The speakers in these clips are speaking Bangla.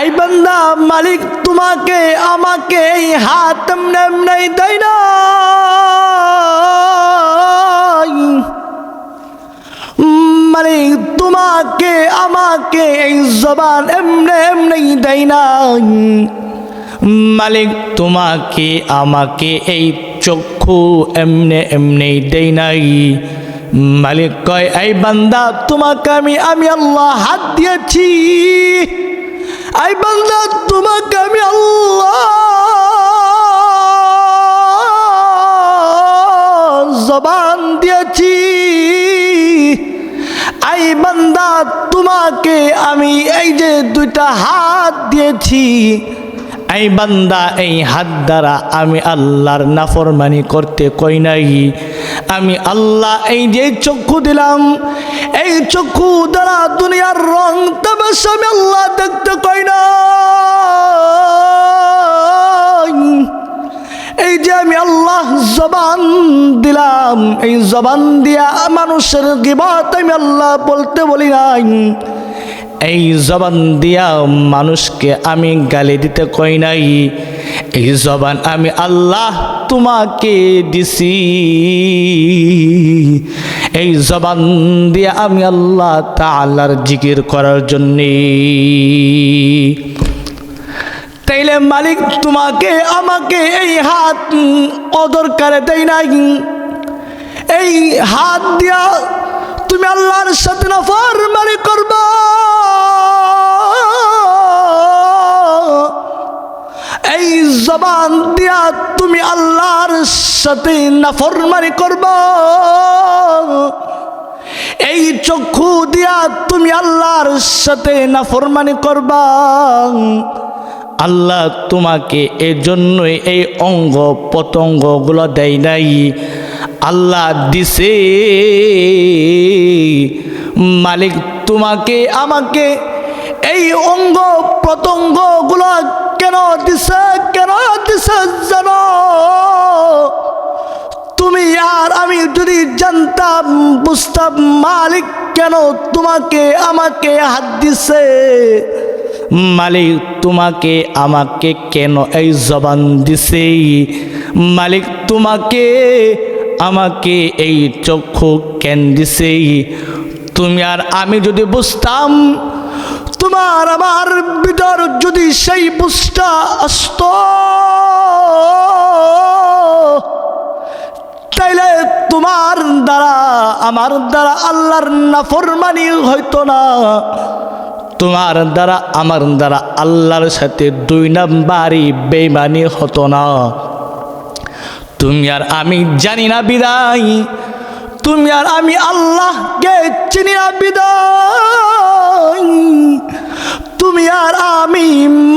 আই বান্দা মালিক, তোমাকে আমাকে এই হাত এমনি দেয় না মালিক, তোমাকে আমাকে এই জবান এমনি এমনি দেয় না মালিক, তোমাকে আমাকে এই চক্ষু এমনে এমনি দেই নাই। মালিক কয় এই বান্দা, তোমাকে আমি আমি আল্লাহ হাত দিয়েছি। এই বান্দা, তোমাকে আমি জবান দিয়েছি। আই বান্দা, তোমাকে আমি এই যে দুইটা হাত দিয়েছি। এই বান্দা, এই হাত দ্বারা আমি আল্লাহর নাফরমানি করতে কই নাই। আমি আল্লাহ এই যে চক্ষু দিলাম, এই চক্ষু দ্বারা দুনিয়ার রং তামাশা আমি আল্লাহ দেখতে কই না এই যে আমি আল্লাহ জবান দিলাম, এই জবান দিয়া মানুষের গিবাত আমি আল্লাহ বলতে বলি নাই। এই জবান দিয়া মানুষকে আমি গালি দিতে কই নাই। এই জবান আমি আল্লাহ তোমাকে দিছি। এই জবান দিয়া আমি আল্লাহ তাআলার জিকির করার জন্যে। তাইলে মালিক তোমাকে, আমাকে এই হাত অদরকারে দেয় নাই। এই হাত দিয়া তুমি আল্লাহর সাথে মারি করবা। জবান দিয়া তুমি আল্লাহর সাথে নাফরমানি করবা। এই চক্ষু দিয়া তুমি আল্লাহর সাথে নাফরমানি করবা। আল্লাহ তোমাকে এজন্যই এই অঙ্গ পতঙ্গগুলো দেয় নাই। আল্লাহ দিছে। মালিক তোমাকে, আমাকে এই অঙ্গ প্রত্যঙ্গগুলো কেন দিছে কেন দিছে জানো? তুমি আর আমি যদি জানতাম, বুঝতাম, মালিক কেন তোমাকে আমাকে হাত দিছে? মালিক তোমাকে আমাকে কেন এই জবান দিছে? মালিক তোমাকে আমাকে এই চক্ষু কেন দিছে? তুমি আর আমি যদি বুঝতাম তোমার আমার ভিতর যদি সেই বুঝটা আসত, তাইলে তোমার দ্বারা, আমার দ্বারা আল্লাহর নাফরমানি হইতো না। তোমার দ্বারা, আমার দ্বারা আল্লাহর সাথে দুই নাম্বারই বেমানি হতো না। তুমি আর আমি জানি না বিদায়, তুমি আর আমি আল্লাহকে চিনি না বিদায়। তুমি আর আমি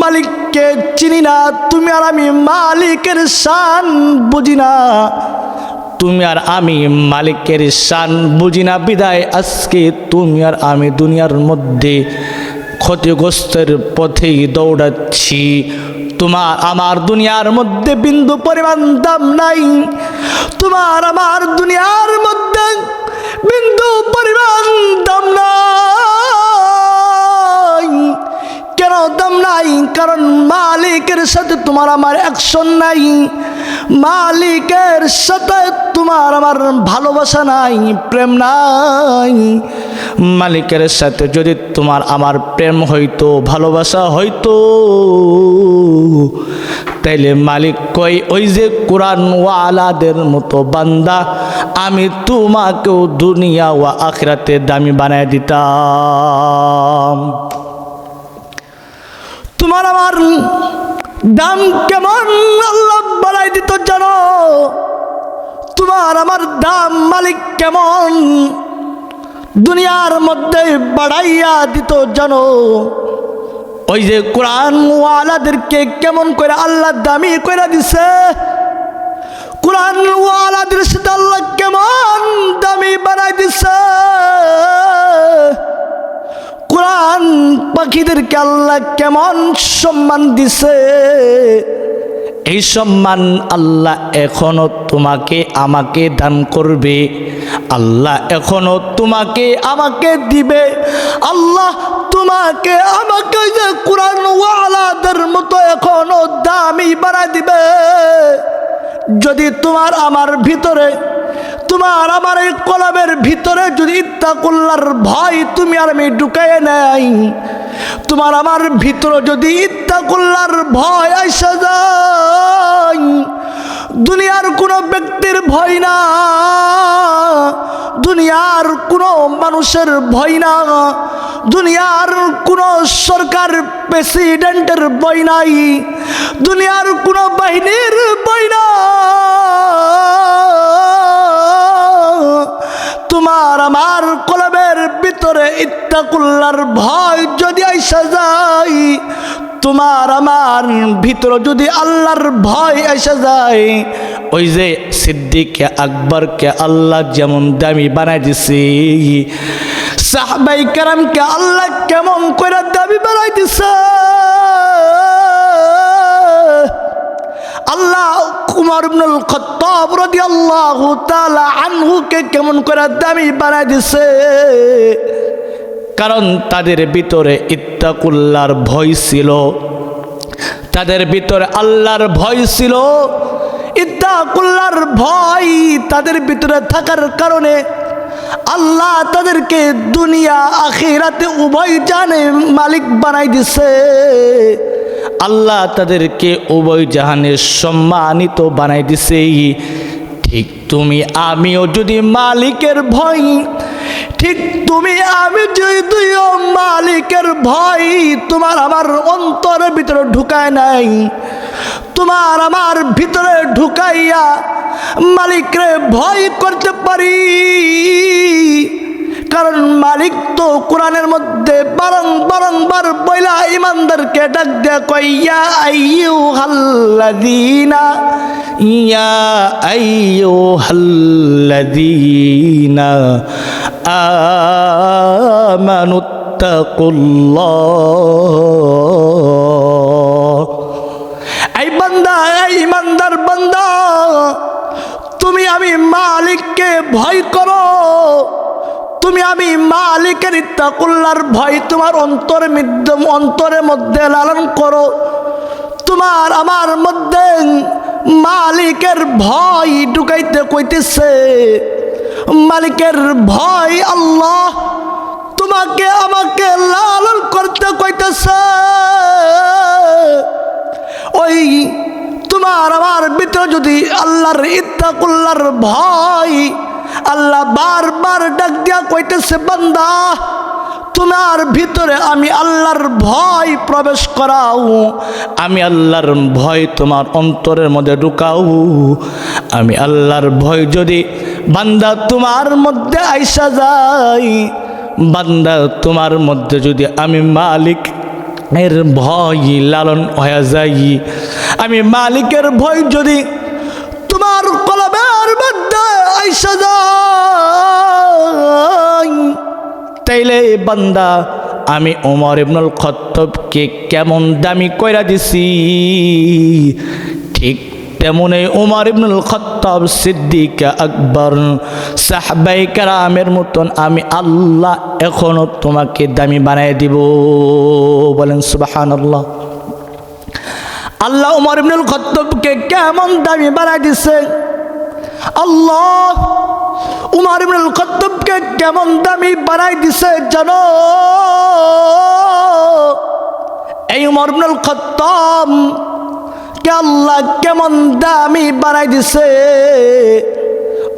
মালিককে চিনি না, তুমি আর আমি মালিকের শান বুঝি না। তুমি আর আমি মালিকের শান বুঝি না, বিদায় আজকে তুমি আর আমি দুনিয়ার মধ্যে ক্ষতিগ্রস্তের পথেই দৌড়াচ্ছি। তোমার, আমার দুনিয়ার মধ্যে বিন্দু পরিমাণ দাম নাই। তোমার, আমার দুনিয়ার মধ্যে বিন্দু পরিমাণ কেন নাই, কারণ মালিকের সাথে তোমার আমার অ্যাকশন নাই। মালিকের সাথে তোমার আমার ভালোবাসা নাই, প্রেম নাই। মালিকের সাথে যদি তোমার আমার প্রেম হইতো, ভালোবাসা হইতো, তাইলে মালিক কই ওই যে কোরআন ওয়ালাদের মতো বান্দা, আমি তোমাকেও দুনিয়া ওয়া আখরাতে দামি বানায় দিতাম। তোমার আমার দাম কেমন? আল্লাহ বাড়াই দিত জানো। তোমার আমার দাম মালিক কেমন? দুনিয়ার মধ্যে বাড়াইয়া দিত জানো। ওই যে কোরআন ওয়ালাদেরকে কেমন করে আল্লাহ দামি করে দিছে? কোরআন ওয়ালাদের সাথে আল্লাহ কেমন দামি বানাই দিছে? কোরআন পাখিদেরকে আল্লাহ কেমন সম্মান দিছে? এই সম্মান আল্লাহ এখনও তোমাকে, আমাকে দান করবে। আল্লাহ এখনও তোমাকে, আমাকে দিবে। আল্লাহ তোমাকে, আমাকে যে কোরআন দামি বানাই দিবে। যদি তোমার আমার ভিতরে তোমার আমার এই কলমের ভিতরে যদি ইত্তাকুল্লার ভয় তুমি আর আমি ঢুকাইয়ে নেই, তোমার আমার ভিতরে যদি ইত্তাকুল্লার ভয় আসা যায়, দুনিয়ার কোনো ব্যক্তির ভয় না, দুনিয়ার কোনো মানুষের ভয় না, দুনিয়ার কোনো সরকার প্রেসিডেন্টের বই নাই, দুনিয়ার কোনো বাহিনীর বই না ইত্তাকুল্লার ভয় যদি আইসা যায়, তোমার আমার ভিতরে যদি আল্লাহর ভয় এসে যায়, ওই যে সিদ্দিককে আকবরকে আল্লাহ যেমন দামি বানাই দিছি, সাহবাই কারামকে আল্লাহ কেমন করে দামি বানাই দিছে। আল্লাহ কুমার ইবনুল খত্তাব রাদিয়াল্লাহু তাআলা আনহুকে কেমন করে দামি বানাই দিছে। কারণ তাদের ভিতরে ইত্তাকুল্লার ভয় ছিল। তাদের ভিতরে আল্লাহর ভয় ছিল। ইত্তাকুল্লার ভয় তাদের ভিতরে থাকার কারণে আল্লাহ তাদেরকে দুনিয়া, আখিরাতে উভয় জানে মালিক বানাই দিছে। আল্লাহ তাদেরকে উভয় জাহানের সম্মানিত বানাই দিছে। ঠিক তুমি, আমিও যদি মালিকের ভয় ঠিক তুমি, আমি যদি দুইও মালিকের ভয় তোমার আমার অন্তরের ভিতরে ঢুকায় নাই, তোমার আমার ভিতরে ঢুকাইয়া মালিকরে ভয় করতে পারি। কারণ মালিক তো কোরআনের মধ্যে বারং বারংবার বইলা ইমানদারকে ডাক দেয়া কইয়া আইয়ু হাল্লাদিনা ইয়া আইয়ু হাল্লাদিনা আমানুত্তাকুল্লাহ। এই বান্দা এই ইমানদার বান্দা, তুমি আমি মালিককে ভয় করো। তুমি আমি মালিকের ইত্তাকুল্লার ভয় তোমার অন্তরে মিদ্যম অন্তরের মধ্যে লালন করো। তোমার আমার মধ্যে মালিকের ভয় ঢুকাইতে কইতেছে। মালিকের ভয় আল্লাহ তোমাকে, আমাকে লালন করতে কইতেছে। ওই তোমার আমার ভিতরে যদি আল্লাহর ইত্তাকুল্লার ভয় আল্লাহ বারবার ডাক দিয়া কইতেছে, বান্দা, তোমার ভিতরে আমি আল্লাহর ভয় প্রবেশ করাও। আমি আল্লাহর ভয় তোমার অন্তরের মধ্যে ঢুকাও। আমি আল্লাহর ভয় যদি বান্দা তোমার মধ্যে আইসা যাই বান্দা তোমার মধ্যে যদি আমি মালিক এর ভয় লালন হয়ে যাই, আমি মালিকের ভয় যদি তোমার কলবের মধ্যে যাই তাইলে বান্দা, আমি ওমর ইবনুল খত্তবকে কেমন দামি কইরা দিছি? ঠিক তেমনই উমর ইবনুল খত্তাব সিদ্দিক আকবর, সাহবাই কারামের মতন আমি আল্লাহ এখনও তোমাকে দামি বানাই দিব। বলেন সুবাহান আল্লাহ আল্লাহ উমর ইবনুল খত্তাবকে কেমন দামি বানাই দিছে? আল্লাহ, উমর ইবনুল খত্তাবকে কেমন দামি বানাই দিছে জানো? এই উমর ইবনুল খত্তাব কে আল্লাহ কেমন দামি বানাই দিছে?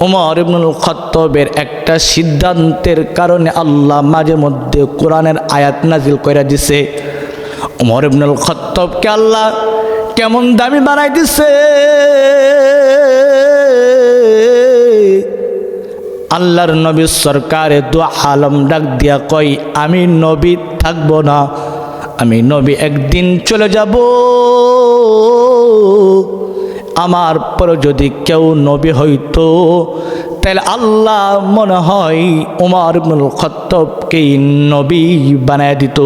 উমর ইবনুল খত্তবের একটা সিদ্ধান্তের কারণে আল্লাহ মাঝে মধ্যে কোরআনের আয়াত নাজিল করে দিছে। উমর ইবনুল খত্তবকে আল্লাহ কেমন দামি বানাই দিছে? আল্লাহর নবী সরকারে দোয়া আলম ডাক দিয়া কই আমি নবী থাকব না, আমি নবী একদিন চলে যাব। আমার পর যদি কেউ নবী হইতো, তাহলে আল্লাহ মনে হয় উমার ইবনুল খত্তবকেই নবী বানায় দিত।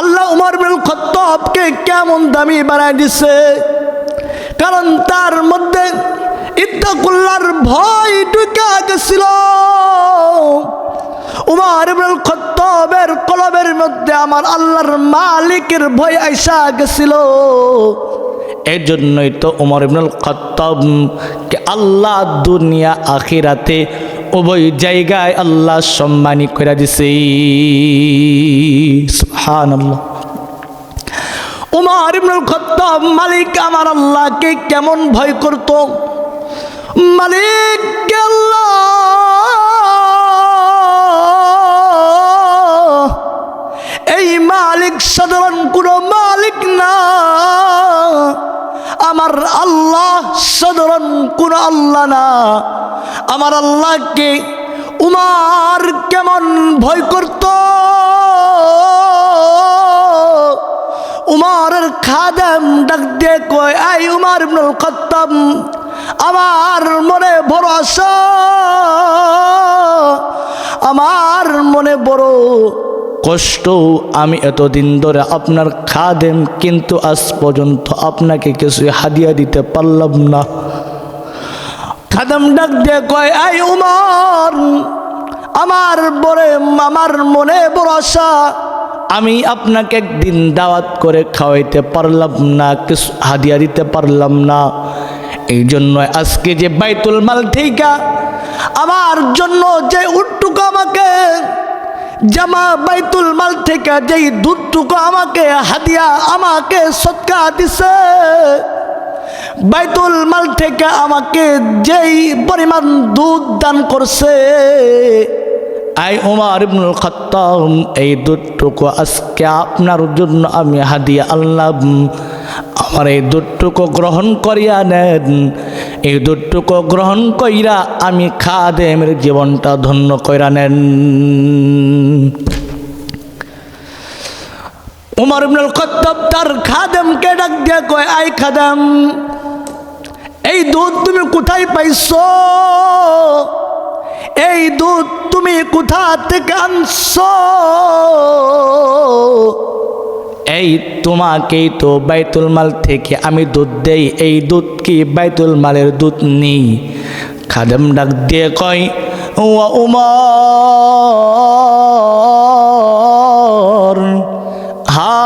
আল্লাহ উমার ইবনুল খত্তবকে কেমন দামি বানায় দিছে? কারণ তার মধ্যে ইত্তাকুল্লার ভয় ঢুকে গেছিল। উমর ইবনুল খত্তাবের কলবের মধ্যে আমার আল্লাহর মালিকের ভয় আইসা গেছিল। এই জন্যই তো উমর ইবনুল খত্তাব কে আল্লাহ দুনিয়া, আখিরাতে উভয় জায়গায় আল্লাহ সম্মানী করে দিছে। সুবহানাল্লাহ। উমর ইবনুল খত্তাব, মালিক আমার আল্লাহকে কেমন ভয় করত? মালিক এই মালিক সাধারণ কোনো মালিক না। আমার আল্লাহ সাধারণ কোনো আল্লাহ না। আমার আল্লাহকে উমার কেমন ভয় করত? উমারের খাদেম ডাক দিয়ে কয়, আই উমার ইবনুল খত্তাব, আমার মনে বড় আশা আমার মনে বড় কষ্ট আমি এতদিন ধরে আপনার খাদেম, কিন্তু আজ পর্যন্ত আপনাকে কিছু হাদিয়া দিতে পারলাম না। খাদেম ডাক দিয়ে কয়, আই উমার, আমার বড়, আমার মনে বড় আশা আমি আপনাকে একদিন দাওয়াত করে খাওয়াইতে পারলাম না, কিছু হাদিয়া দিতে পারলাম না। এই জন্য আজকে যে বাইতুল মাল ঠিকা আমার জন্য যে উটটুকু আমাকে, জামা বাইতুল মাল থেকে যেই দুধটুকু আমাকে, হাদিয়া আমাকে সৎকা দিছে, বাইতুল মাল থেকে আমাকে যেই পরিমাণ দুধ দান করছে আই উমার ইবনুল খাত্তাব, এই দুধটুকু আজকে আপনার জন্য আমি হাদিয়া আল্লাহ আমার এই দুধটুকু গ্রহণ করিয়া নেন। এই দুধটুকু গ্রহণ কইরা আমি খাদেমের জীবনটা ধন্য কইরা নেন। উমর ইবনুল খত্তাব তার খাদেমকে ডাক দিয়ে কয়, আই খাদেম, এই দুধ তুমি কোথায় পাইছো? এই দুধ কোথা থেকে এই তোমাকেই তো বাইতুল মাল থেকে আমি দুধ দেই। এই দুধ কি বাইতুল মালের দুধ নেই খাদেম ডাক দিয়ে কয় ও উমর, হা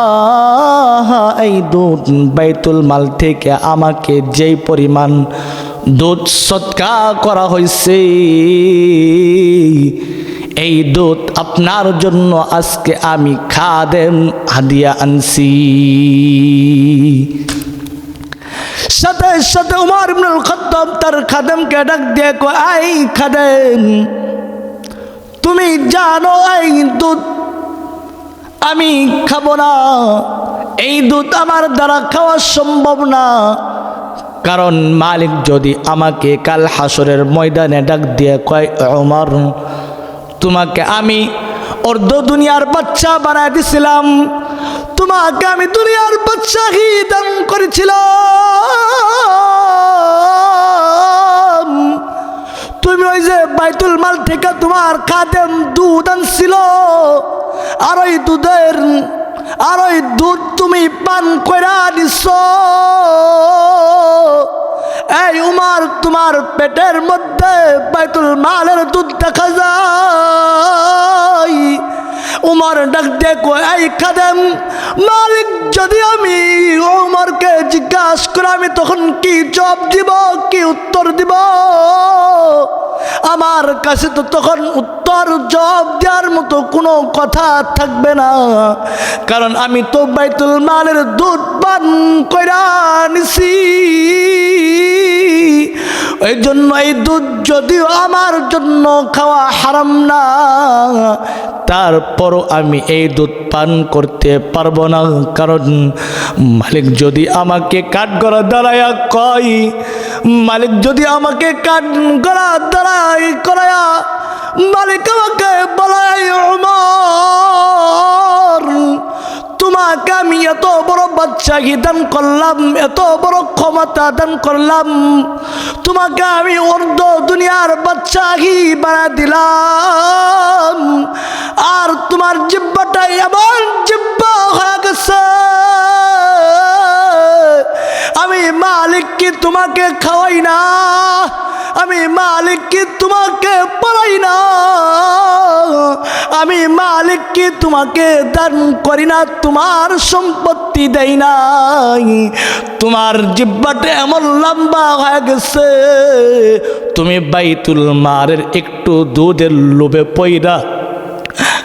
হা, এই দুধ বাইতুল মাল থেকে আমাকে যেই পরিমাণ দুধ সৎকা করা হয়েছে এই দুধ আপনার জন্য আজকে আমি খাদেম হাদিয়া আনছি। সাথে সাথে উমার ইবনুল খত্তাব তার খাদেমকে ডাক দিয়ে কয়, আই খাদেম, তুমি জানো এই দুধ আমি খাব না। এই দুধ আমার দ্বারা খাওয়া সম্ভব না। কারণ মালিক যদি আমাকে কাল হাসরের ময়দানে ডাক দিয়ে কয় আমার তোমাকে আমি অর্ধ দুনিয়ার বাচ্চা বানায় দিছিলাম। তোমাকে আমি দুনিয়ার বাচ্চা হি দান করেছিলাম। তুমি ওই যে বাইতুল মাল থেকে তোমার খাদেম দুধ আনছিল, আর ওই দুধের আর ওই দুধ তুমি পান করা দিছ। এই উমার তোমার পেটের মধ্যে বাইতুল মালের দুধ দেখা যায়। উমার ডাক দেখো এই খাদেম, মালিক, যদি আমি উমারকে জিজ্ঞাসা করে, আমি তখন কি জব দিব, কি উত্তর দিব? আমার কাছে তো তখন উত্তর জব দেওয়ার মতো কোনো কথা থাকবে না। কারণ আমি তো বাইতুল মালের দুধ পান কইরা নিছি। এই জন্য এই দুধ যদিও আমার জন্য খাওয়া হারাম না, তারপরও আমি এই দুধ পান করতে পারব না। কারণ মালিক যদি আমাকে কাঠ গড়া দাঁড়ায়া কয়, মালিক যদি আমাকে কাঠ দাঁড়াই করায়া, মালিক আমাকে বলাই উমর তোমাকে আমি এত বড় বাচ্চাকে দান করলাম, এত বড় ক্ষমতা দান করলাম। তোমাকে আমি অর্ধ দুনিয়ার বাচ্চাকে বানা দিলাম। আর তোমার জিব্বাটা এমন জিব্বা হয়ে গেছে, আমি মালিক কি তোমাকে খাওয়াই না। আমি মালিক কি তোমাকে পড়াই না? আমি মালিক কি তোমাকে দান করি না? তোমার সম্পত্তি দেই নাই। তোমার জিব্বাটা এমন লম্বা হয়ে গেছে। তুমি বাইতুল মারের একটু দুধের লোভে পইরা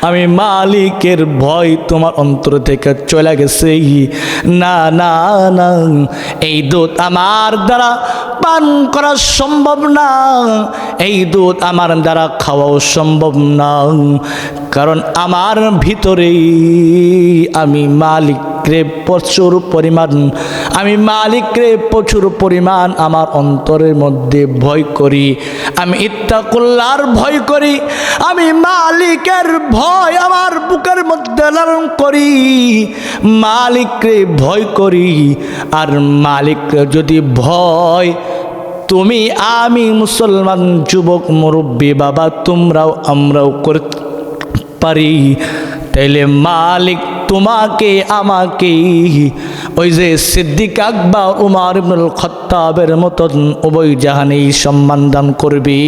আমি মালিকের ভয় তোমার অন্তর থেকে চলে গেছে। না না না, এই দুধ আমার দ্বারা পান করা সম্ভব না। এই দুধ আমার দ্বারা খাওয়াও সম্ভব না। কারণ আমার ভিতরেই আমি মালিকরে প্রচুর পরিমাণ, আমি মালিকরে প্রচুর পরিমাণ আমার অন্তরের মধ্যে ভয় করি। আমি ইত্তাকুল্লার ভয় করি, আমি মালিকের ভয় আমার বুকের মধ্যে লালন করি। মালিকরে ভয় করি, আর মালিক যদি ভয়, তুমি আমি মুসলমান যুবক, মুরব্বী, বাবা, তোমরাও আমরাও করতে পারি। তাইলে মালিক তোমাকে, আমাকে। ওই যে সিদ্দিক আকবা উমার ইবনুল খত্তাবের মতন উভয় জাহানেই সম্মান দান করবি।